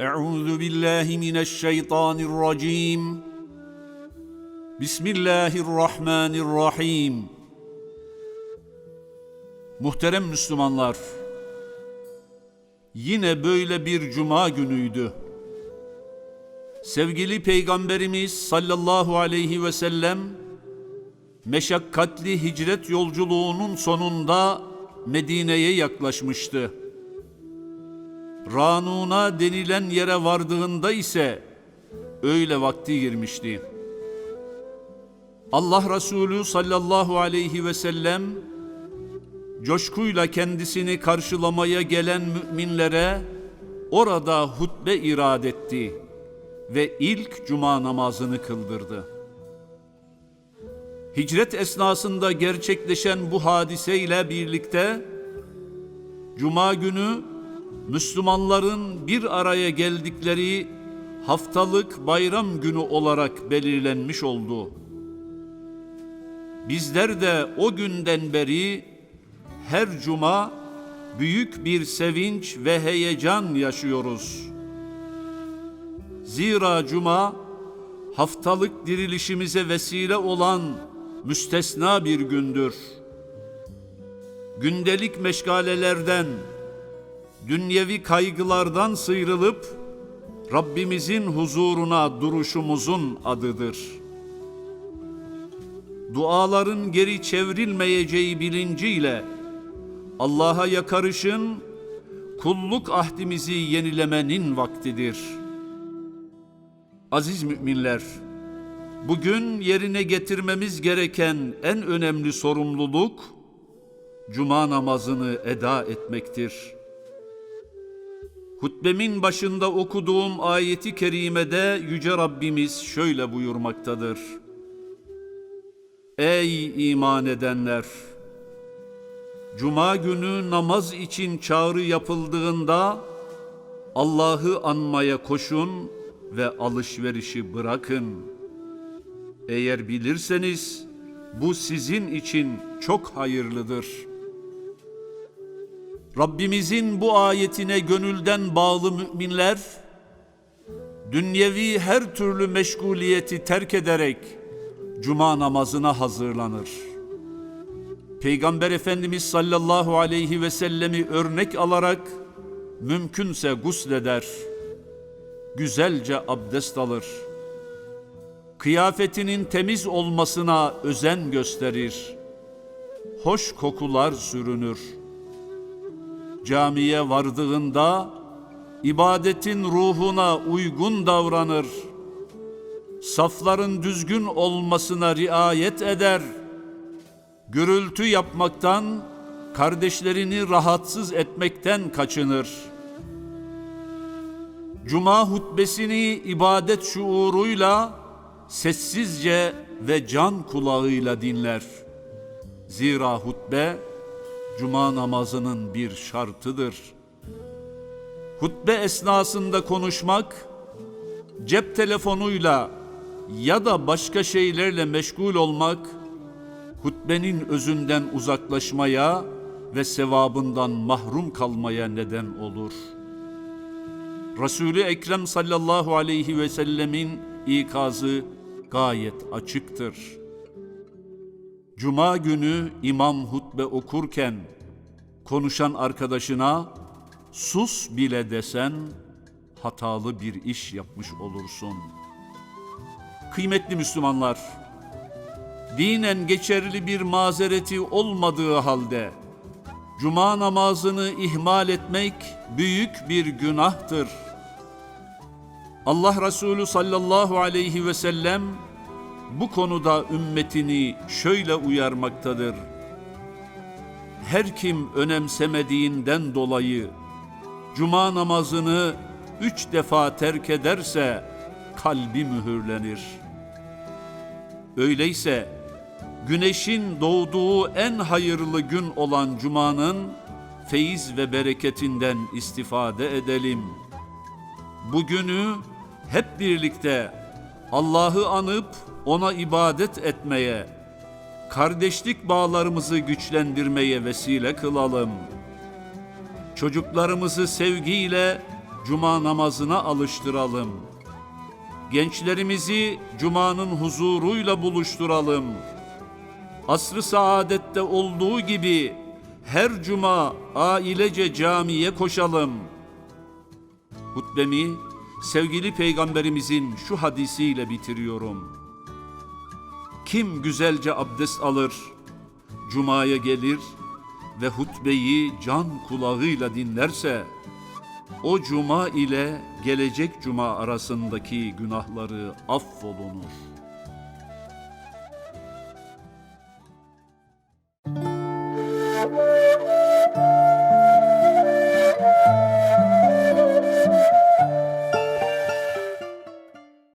Euzu billahi mineşşeytanirracim. Bismillahirrahmanirrahim. Muhterem Müslümanlar, yine böyle bir cuma günüydü. Sevgili Peygamberimiz sallallahu aleyhi ve sellem meşakkatli hicret yolculuğunun sonunda Medine'ye yaklaşmıştı. Ranuna denilen yere vardığında ise öyle vakti girmişti. Allah Resulü sallallahu aleyhi ve sellem coşkuyla kendisini karşılamaya gelen müminlere orada hutbe irad etti ve ilk cuma namazını kıldırdı. Hicret esnasında gerçekleşen bu hadiseyle birlikte cuma günü Müslümanların bir araya geldikleri haftalık bayram günü olarak belirlenmiş oldu. Bizler de o günden beri her cuma büyük bir sevinç ve heyecan yaşıyoruz. Zira cuma haftalık dirilişimize vesile olan müstesna bir gündür. Gündelik meşgalelerden, dünyevi kaygılardan sıyrılıp Rabbimizin huzuruna duruşumuzun adıdır. Duaların geri çevrilmeyeceği bilinciyle Allah'a yakarışın kulluk ahdimizi yenilemenin vaktidir. Aziz müminler, bugün yerine getirmemiz gereken en önemli sorumluluk cuma namazını eda etmektir. Hutbemin başında okuduğum ayeti kerimede yüce Rabbimiz şöyle buyurmaktadır. Ey iman edenler! Cuma günü namaz için çağrı yapıldığında Allah'ı anmaya koşun ve alışverişi bırakın. Eğer bilirseniz bu sizin için çok hayırlıdır. Rabbimizin bu ayetine gönülden bağlı müminler dünyevi her türlü meşguliyeti terk ederek cuma namazına hazırlanır. Peygamber Efendimiz sallallahu aleyhi ve sellemi örnek alarak mümkünse gusleder. Güzelce abdest alır. Kıyafetinin temiz olmasına özen gösterir. Hoş kokular sürünür. Camiye vardığında ibadetin ruhuna uygun davranır. Safların düzgün olmasına riayet eder.'' gürültü yapmaktan, kardeşlerini rahatsız etmekten kaçınır. Cuma hutbesini ibadet şuuruyla, sessizce ve can kulağıyla dinler. Zira hutbe, cuma namazının bir şartıdır. Hutbe esnasında konuşmak, cep telefonuyla ya da başka şeylerle meşgul olmak, hutbenin özünden uzaklaşmaya ve sevabından mahrum kalmaya neden olur. Resulü Ekrem sallallahu aleyhi ve sellemin ikazı gayet açıktır. Cuma günü imam hutbe okurken konuşan arkadaşına sus bile desen hatalı bir iş yapmış olursun. Kıymetli Müslümanlar, dinen geçerli bir mazereti olmadığı halde cuma namazını ihmal etmek büyük bir günahtır. Allah Resulü sallallahu aleyhi ve sellem bu konuda ümmetini şöyle uyarmaktadır. Her kim önemsemediğinden dolayı cuma namazını üç defa terk ederse kalbi mühürlenir. Öyleyse güneşin doğduğu en hayırlı gün olan Cuma'nın feyiz ve bereketinden istifade edelim. Bugünü hep birlikte Allah'ı anıp ona ibadet etmeye, kardeşlik bağlarımızı güçlendirmeye vesile kılalım. Çocuklarımızı sevgiyle, cuma namazına alıştıralım. Gençlerimizi cumanın huzuruyla buluşturalım. Asr-ı saadette olduğu gibi her cuma ailece camiye koşalım. Hutbemi sevgili peygamberimizin şu hadisiyle bitiriyorum. Kim güzelce abdest alır, cumaya gelir ve hutbeyi can kulağıyla dinlerse, o cuma ile gelecek cuma arasındaki günahları affolunur.